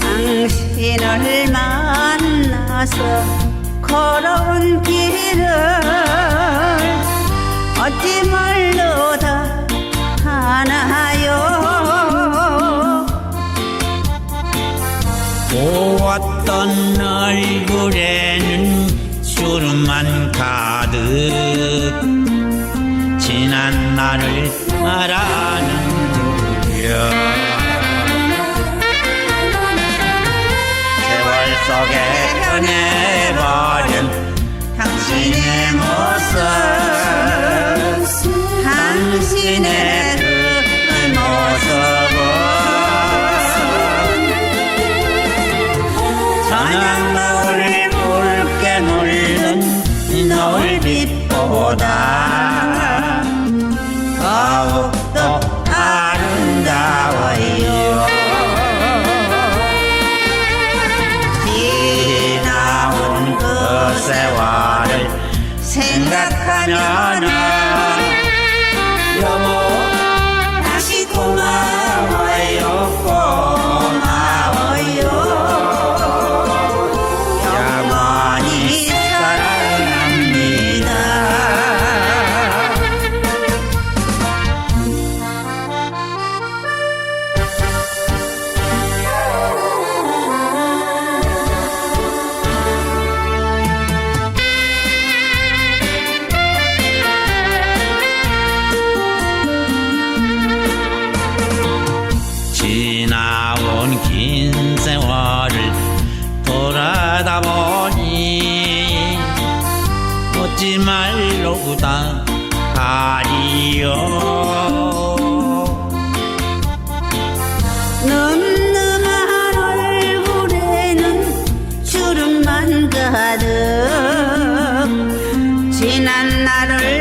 당신을 만나서 걸어온 길을 어찌 다 하나요 보았던 얼굴에는 주름만 가득. 지난 날을 말하는구려 세월 속에 변해 저녁 노을 붉게 놀는 노을빛보다 더욱더 아름다워요. 지나온 그 세월을 생각하면은 여 긴 세월을 돌아다 보니 어찌 말로 다 가리요. 늠름한 얼굴에는 주름만 가득. 지난 날을